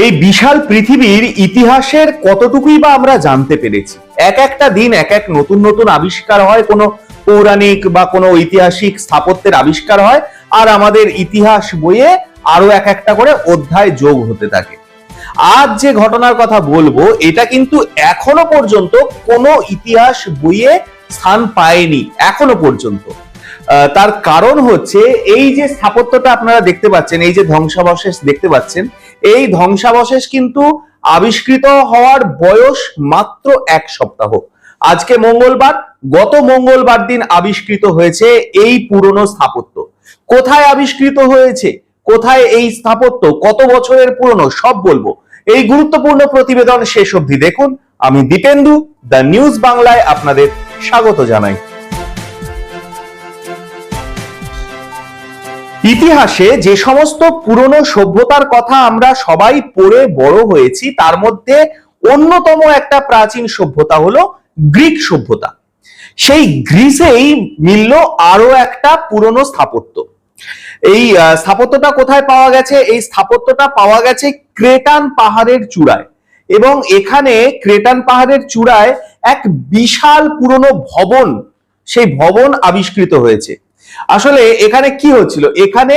এই বিশাল পৃথিবীর ইতিহাসের কতটুকুই বা আমরা জানতে পেরেছি? এক একটা দিন, এক এক নতুন নতুন আবিষ্কার হয়, কোনো পৌরাণিক বা কোনো ঐতিহাসিক স্থাপত্যের আবিষ্কার হয়, আর আমাদের ইতিহাস বইয়ে আরও এক একটা করে অধ্যায় যোগ হতে থাকে। আজ যে ঘটনার কথা বলব, এটা কিন্তু এখনও পর্যন্ত কোনো ইতিহাস বইয়ে স্থান পায়নি, এখনও পর্যন্ত। তার কারণ হচ্ছে এই যে স্থাপত্যটা আপনারা দেখতে পাচ্ছেন, এই যে ধ্বংসাবশেষ দেখতে পাচ্ছেন, এই ধ্বংসাবশেষ কিন্তু আবিষ্কৃত হওয়ার বয়স মাত্র এক সপ্তাহ। আজকে মঙ্গলবার, গত মঙ্গলবার দিন আবিষ্কৃত হয়েছে এই পুরনো স্থাপত্য। কোথায় আবিষ্কৃত হয়েছে? কোথায় এই স্থাপত্য? কত বছরের পুরনো? সব বলব। এই গুরুত্বপূর্ণ প্রতিবেদন শেষ অবধি দেখুন। আমি দীপেন্দু, দ্য নিউজ বাংলায় আপনাদের স্বাগত জানাই। ইতিহাসে যে সমস্ত পুরনো সভ্যতার কথা আমরা সবাই পড়ে বড় হয়েছি, তার মধ্যে অন্যতম একটা প্রাচীন সভ্যতা হলো গ্রিক সভ্যতা। সেই গ্রিসেই মিলল আরও একটা পুরনো স্থাপত্য। এই স্থাপত্যটা কোথায় পাওয়া গেছে? এই স্থাপত্যটা পাওয়া গেছে ক্রেটান পাহাড়ের চূড়ায় এবং এখানে ক্রেটান পাহাড়ের চূড়ায় এক বিশাল পুরনো ভবন, সেই ভবন আবিষ্কৃত হয়েছে। আসলে এখানে কি হচ্ছিল? এখানে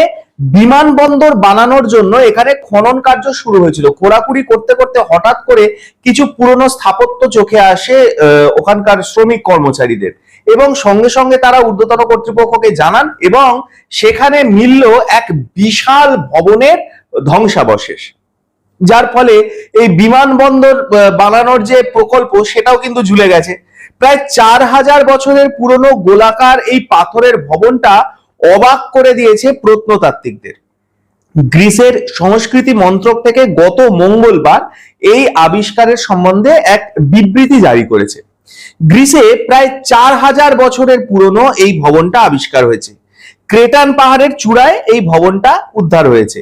বিমানবন্দর বানানোর জন্য এখানে খনন কার্য শুরু হয়েছিল। খোঁড়াখুড়ি করতে করতে হঠাৎ করে কিছু পুরনো স্থাপত্য চোখে আসে ওখানকার শ্রমিক কর্মচারীদের। এবং সঙ্গে সঙ্গে তারা ঊর্ধ্বতন কর্তৃপক্ষকে জানান এবং সেখানে মিলল এক বিশাল ভবনের ধ্বংসাবশেষ। যার ফলে এই বিমানবন্দর বানানোর যে প্রকল্প, সেটাও কিন্তু ঝুলে গেছে। প্রায় চার হাজার বছরের পুরনো গোলাকার এই পাথরের ভবনটা অবাক করে দিয়েছে প্রত্নতাত্ত্বিকদের। গ্রিসের সংস্কৃতি মন্ত্রক থেকে গত মঙ্গলবার এই আবিষ্কারের সম্বন্ধে এক বিবৃতি জারি করেছে। গ্রিসে প্রায় চার হাজার বছরের পুরনো এই ভবনটা আবিষ্কার হয়েছে। ক্রেটান পাহাড়ের চূড়ায় এই ভবনটা উদ্ধার হয়েছে।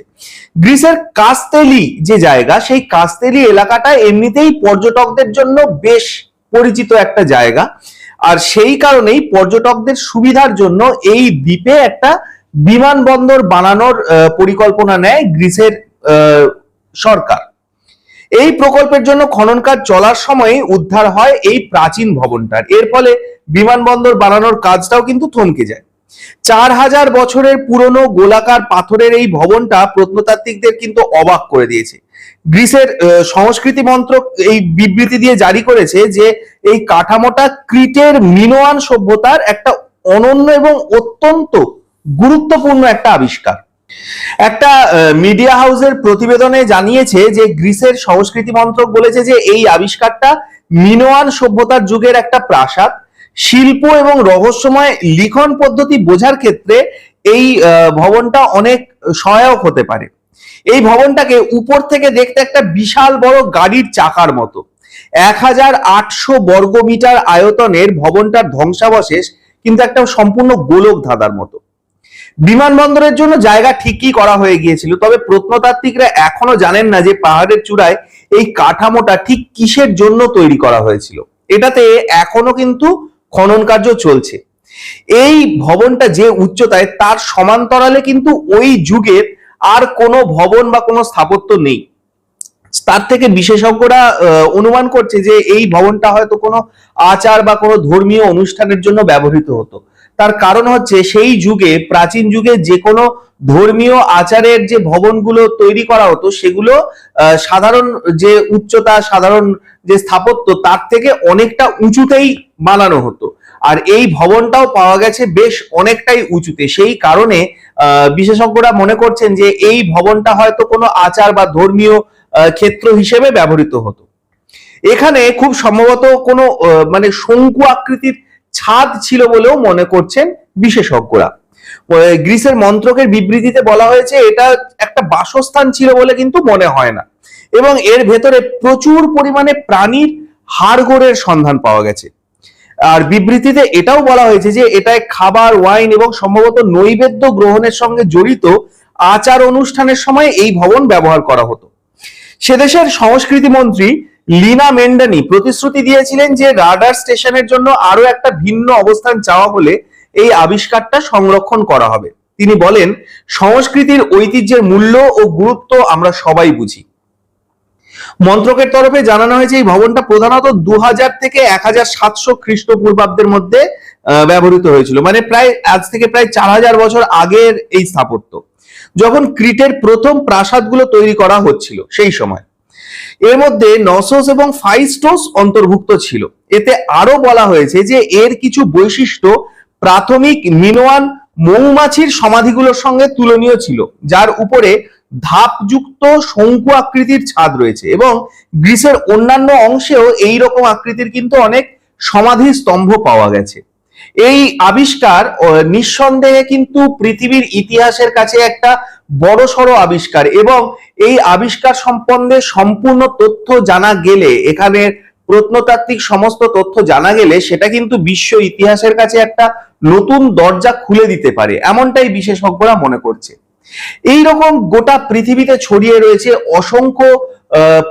গ্রিসের কাস্তেলি যে জায়গা, সেই কাস্তেলি এলাকাটা এমনিতেই পর্যটকদের জন্য বেশ পরিচিত একটা জায়গা। আর সেই কারণেই পর্যটকদের সুবিধার জন্য এই দ্বীপে একটা বিমানবন্দর বানানোর পরিকল্পনা নেয় গ্রিসের সরকার। এই প্রকল্পের জন্য খনন কাজ চলার সময় উদ্ধার হয় এই প্রাচীন ভবনটার। এর ফলে বিমানবন্দর বানানোর কাজটাও কিন্তু থমকে যায়। চার হাজার বছরের পুরনো গোলাকার পাথরের এই ভবনটা প্রত্নতাত্ত্বিকদের কিন্তু অবাক করে দিয়েছে। গ্রিসের সংস্কৃতি মন্ত্রক এই বিবৃতি দিয়ে জারি করেছে যে এই কাঠামোটা ক্রিটের মিনোয়ান সভ্যতার একটা অনন্য এবং অত্যন্ত গুরুত্বপূর্ণ একটা আবিষ্কার। একটা মিডিয়া হাউসের প্রতিবেদনে জানিয়েছে যে গ্রিসের সংস্কৃতি মন্ত্রক বলেছে যে এই আবিষ্কারটা মিনোয়ান সভ্যতার যুগের একটা প্রাসাদ। শিল্প এবং রহস্যময় লিখন পদ্ধতি বোঝার ক্ষেত্রে এই ভবনটা অনেক সহায়ক হতে পারে। এই ভবনটাকে উপর থেকে দেখতে একটা বিশাল বড় গাড়ির চাকার মতো। এক হাজার আটশো বর্গ মিটার আয়তনের ভবনটার ধ্বংসাবশেষ কিন্তু একটা সম্পূর্ণ গোলক ধাঁধার মতো। বিমানবন্দরের জন্য জায়গা ঠিকই করা হয়ে গিয়েছিল, তবে প্রত্নতাত্ত্বিকরা এখনও জানেন না যে পাহাড়ের চূড়ায় এই কাঠামোটা ঠিক কিসের জন্য তৈরি করা হয়েছিল। এটাতে এখনও কিন্তু খনন কার্য চলছে। এই ভবনটা যে উচ্চতায় তার সমান্তরালে কিন্তু ওই যুগের আর কোনো ভবন বা কোনো স্থাপত্য নেই। তার থেকে বিশেষজ্ঞরা অনুমান করছে যে এই ভবনটা হয়তো কোনো আচার বা কোনো ধর্মীয় অনুষ্ঠানের জন্য ব্যবহৃত হতো। তার কারণ হচ্ছে সেই যুগে, প্রাচীন যুগে যে কোনো ধর্মীয় আচারের যে ভবনগুলো তৈরি করা হতো, সেগুলো সাধারণ যে উচ্চতা, সাধারণ যে স্থাপত্য, তার থেকে অনেকটা উঁচুতেই বানানো হতো। আর এই ভবনটাও পাওয়া গেছে বেশ অনেকটাই উঁচুতে। সেই কারণে বিশেষজ্ঞরা মনে করছেন যে এই ভবনটা হয়তো কোনো আচার বা ধর্মীয় ক্ষেত্র হিসেবে ব্যবহৃত হতো। এখানে খুব সম্ভবত কোনো মানে শঙ্কু আকৃতির ছাদ ছিল বলেও মনে করছেন বিশেষজ্ঞরা। গ্রিসের মন্ত্রকের বিবৃতিতে বলা হয়েছে, এটা একটা বাসস্থান ছিল বলে কিন্তু মনে হয় না। এবং এর ভেতরে প্রচুর পরিমাণে প্রাণীর হাড়গোড়ের সন্ধান পাওয়া গেছে। আর বিবৃতিতে এটাও বলা হয়েছে যে এটায় খাবার ওয়াইন এবং সম্ভবত নৈবেদ্য গ্রহণের সঙ্গে জড়িত আচার অনুষ্ঠানের সময় এই ভবন ব্যবহার করা হতো। সেদেশের সংস্কৃতি মন্ত্রী লিনা মেন্ডানি প্রতিশ্রুতি দিয়েছিলেন যে রাডার স্টেশনের জন্য আরও একটা ভিন্ন অবস্থান চাওয়া হলে এই আবিষ্কারটা সংরক্ষণ করা হবে। তিনি বলেন, সংস্কৃতির ঐতিহ্যের মূল্য ও গুরুত্ব আমরা সবাই বুঝি। মন্ত্রকের তরফে জানানো হয়েছে, এই ভবনটা প্রধানত দু থেকে এক হাজার সাতশো খ্রিস্টপূর্বাব্দের মধ্যে ব্যবহৃত হয়েছিল। মানে প্রায়, আজ থেকে প্রায় চার হাজার বছর আগের এই স্থাপত্য। যখন ক্রিটের প্রথম প্রাসাদগুলো তৈরি করা হচ্ছিল, সেই সময়। এর মধ্যে নসোস এবং ফাইস্টোস অন্তর্ভুক্ত ছিল। এতে আরও বলা হয়েছে যে, এর কিছু বৈশিষ্ট্য প্রাথমিক মিনোয়ান মৌমাছির সমাধিগুলোর সঙ্গে তুলনীয় ছিল, যার উপরে ধাপযুক্ত শঙ্কু আকৃতির ছাদ রয়েছে এবং গ্রিসের অন্যান্য অংশেও এই রকম আকৃতির কিন্তু অনেক সমাধি স্তম্ভ পাওয়া গেছে। এই আবিষ্কার নিঃসন্দেহে কিন্তু পৃথিবীর ইতিহাসের কাছে একটা বড়সড় আবিষ্কার এবং এই আবিষ্কার সম্বন্ধে সম্পূর্ণ তথ্য জানা গেলে, এখানে প্রত্নতাত্ত্বিক সমস্ত তথ্য জানা গেলে সেটা কিন্তু বিশ্ব ইতিহাসের কাছে একটা নতুন দরজা খুলে দিতে পারে, এমনটাই বিশেষজ্ঞরা মনে করছে। এই রকম গোটা পৃথিবীতে ছড়িয়ে রয়েছে অসংখ্য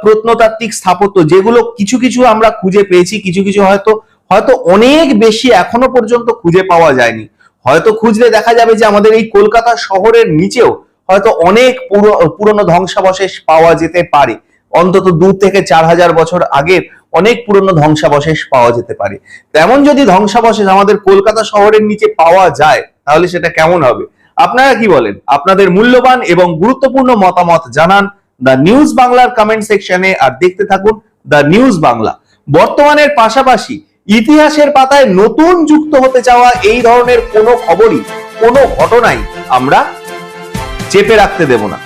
প্রত্নতাত্ত্বিক স্থাপত্য, যেগুলো কিছু কিছু আমরা খুঁজে পেয়েছি, কিছু কিছু হয়তো হয়তো অনেক বেশি এখনও পর্যন্ত খুঁজে পাওয়া যায়নি। হয়তো খুঁজলে দেখা যাবে যে আমাদের এই কলকাতা শহরের নিচেও হয়তো অনেক পুরো- পুরনো ধ্বংসাবশেষ পাওয়া যেতে পারে। অন্তত দু থেকে চার হাজার বছর আগের অনেক পুরনো ধ্বংসাবশেষ পাওয়া যেতে পারে। তেমন যদি ধ্বংসাবশেষ আমাদের কলকাতা শহরের নিচে পাওয়া যায়, তাহলে সেটা কেমন হবে? আপনারা কি বলেন? আপনাদের মূল্যবান এবং গুরুত্বপূর্ণ মতামত জানান দ্য নিউজ বাংলার কমেন্ট সেকশনে আর দেখতে থাকুন দ্য নিউজ বাংলা। বর্তমানের পাশাপাশি ইতিহাসের পাতায় নতুন যুক্ত হতে চাওয়া এই ধরনের কোনো খবরই, কোনো ঘটনাই আমরা চেপে রাখতে দেব না।